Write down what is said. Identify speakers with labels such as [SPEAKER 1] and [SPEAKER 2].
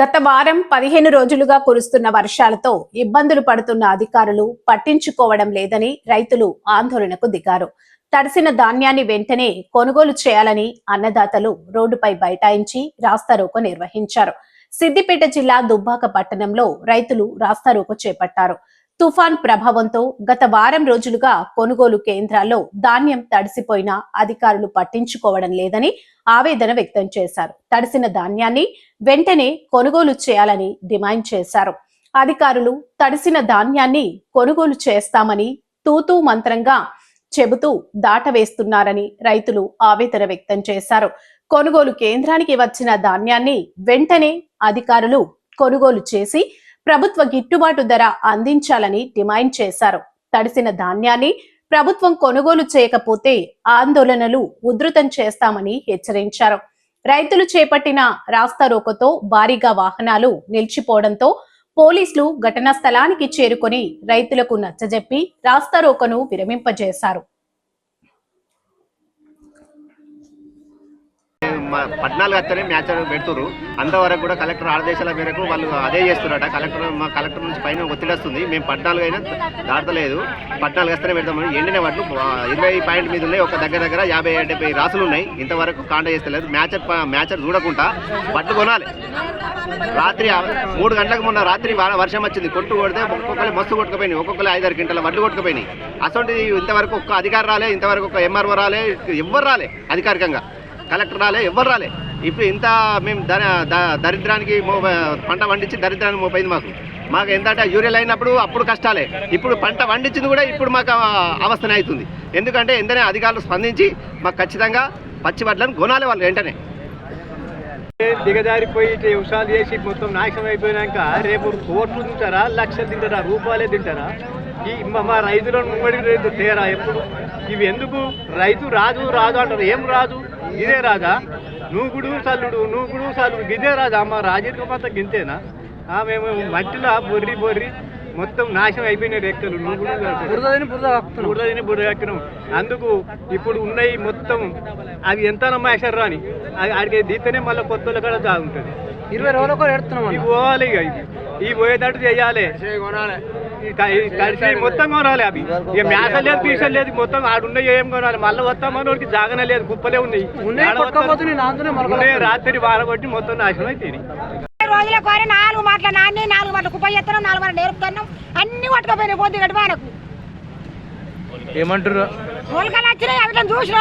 [SPEAKER 1] గత వారం పదిహేను రోజులుగా కురుస్తున్న వర్షాలతో ఇబ్బందులు పడుతున్న అధికారులు పట్టించుకోవడం లేదని రైతులు ఆందోళనకు దిగారు. తడిసిన ధాన్యాన్ని వెంటనే కొనుగోలు చేయాలని అన్నదాతలు రోడ్డుపై బైఠాయించి రాస్తారోకో నిర్వహించారు. సిద్దిపేట జిల్లా దుబ్బాక పట్టణంలో రైతులు రాస్తారోకో చేపట్టారు. తుఫాన్ ప్రభావంతో గత వారం రోజులుగా కొనుగోలు కేంద్రాల్లో ధాన్యం తడిసిపోయినా అధికారులు పట్టించుకోవడం లేదని ఆవేదన వ్యక్తం చేశారు. తడిసిన ధాన్యాన్ని వెంటనే కొనుగోలు చేయాలని డిమాండ్ చేశారు. అధికారులు తడిసిన ధాన్యాన్ని కొనుగోలు చేస్తామని తూతూ మంత్రంగా చెబుతూ దాటవేస్తున్నారని రైతులు ఆవేదన వ్యక్తం చేశారు. కొనుగోలు కేంద్రానికి వచ్చిన ధాన్యాన్ని వెంటనే అధికారులు కొనుగోలు చేసి ప్రభుత్వ గిట్టుబాటు ధర అందించాలని డిమాండ్ చేశారు. తడిసిన ధాన్యాన్ని ప్రభుత్వం కొనుగోలు చేయకపోతే ఆందోళనలు ఉధృతం చేస్తామని హెచ్చరించారు. రైతులు చేపట్టిన రాస్తారోకతో భారీగా వాహనాలు నిలిచిపోవడంతో పోలీసులు ఘటనా స్థలానికి చేరుకొని రైతులకు నచ్చజెప్పి రాస్తారోకను విరమింపజేశారు
[SPEAKER 2] మా పద్నాలుగు వస్తేనే మ్యాచ్ పెడుతున్నారు అంతవరకు కూడా కలెక్టర్ ఆదేశాల మేరకు వాళ్ళు అదే చేస్తున్నారట. కలెక్టర్ మా కలెక్టర్ నుంచి పైన ఒత్తిడి వస్తుంది. మేము పద్నాలుగు అయినా దాటలేదు. పద్నాలుగు వస్తేనే పెడతామని ఎండిన వాటిని ఇరవై పాయింట్ మీద ఉన్నాయి. ఒక దగ్గర దగ్గర యాభై డెబ్బై రాసులు ఉన్నాయి. ఇంతవరకు కాండ చేస్తలేదు. మ్యాచర్ మ్యాచ్ మ్యాచర్ చూడకుండా పట్టు కొనాలి. రాత్రి మూడు గంటలకు మొన్న రాత్రి వర్షం వచ్చింది. కొట్టు కొడితే ఒక్కొక్కరు మస్తు కొట్టుకుపోయినాయి. ఒక్కొక్కరు ఐదారు గంటల వడ్లు కొట్టుకుపోయినాయి. అసలు ఇంతవరకు ఒక్క అధికారి రాలే ఇంతవరకు ఒక ఎంఆర్ఓ రాలే ఎవ్వరు రాలే అధికారికంగా. కలెక్టర్ రాలే ఎవ్వరు రాలే. ఇప్పుడు ఇంత మేము ద- దరిద్రానికి పంట పండించి దరిద్రానికి మోపోయింది మాకు. మాకు ఏంటంటే యూరియల్ అయినప్పుడు అప్పుడు కష్టాలే. ఇప్పుడు పంట పండించింది కూడా ఇప్పుడు మాకు అవస్థనే అవుతుంది. ఎందుకంటే ఎంతనే అధికారులు స్పందించి మాకు ఖచ్చితంగా పచ్చి వడ్లను కొనాలి వాళ్ళు వెంటనే.
[SPEAKER 3] దిగజారిపోయి ఇట్లా వ్యవసాయాలు చేసి మొత్తం నాశనం అయిపోయినాక రేపు కోట్లు తింటారా లక్షలు తింటారా రూపాయలే తింటారా? ఈ మా- రైతులను ముంగడి రైతు తేరా ఎప్పుడు? ఇవి ఎందుకు? రైతు రాజు రాజు అంటారు. ఏం రాజు ఇదే రాజా. నూగుడు చల్లుడు నూగుడు చల్లుడు ఇదే రాజా. మా రాజకీయ అంతా గింతేనా? ఆ, మేము మట్టిలో బొర్రి బొర్రి మొత్తం నాశనం అయిపోయినాయి రెక్కలు. బురదని బురదని బురద ఎక్కినాం అందుకు ఇప్పుడు ఉన్నాయి మొత్తం అవి ఎంత నమ్మేశారు అని అది ఆడికి దీతనే మళ్ళీ కొత్త కూడా జాగుంటుంది.
[SPEAKER 4] ఇరవై రోజులు కూడా ఎడుతున్నాం
[SPEAKER 3] పోవాలి ఇక ఇవి ఇవి పోయేటట్టు చేయాలి. ఈ ఈ కలిసి మొత్తం కొనాలి అవి. ఇక మేస లేదు పీసలు లేదు మొత్తం ఆడున్నాయి ఏం కొనాలి? మళ్ళీ వస్తామని వాడికి జాగనే లేదు కుప్పలే ఉన్నాయి.
[SPEAKER 4] ఉన్నాయి
[SPEAKER 3] రాత్రి వారగొట్టి మొత్తం నాశనం అయితే
[SPEAKER 5] రోజుల కోరి నాలుగు మాటల నాన్ని నాలుగు మాటలు కుప్ప చేస్తున్నాం నాలుగు మాటలు నేర్పుతున్నాం. అన్ని పట్టుకపోయినాయి పోతే గడి మనకు
[SPEAKER 4] ఏమంటారు
[SPEAKER 5] మొలకలు వచ్చినాయి అవి చూసిన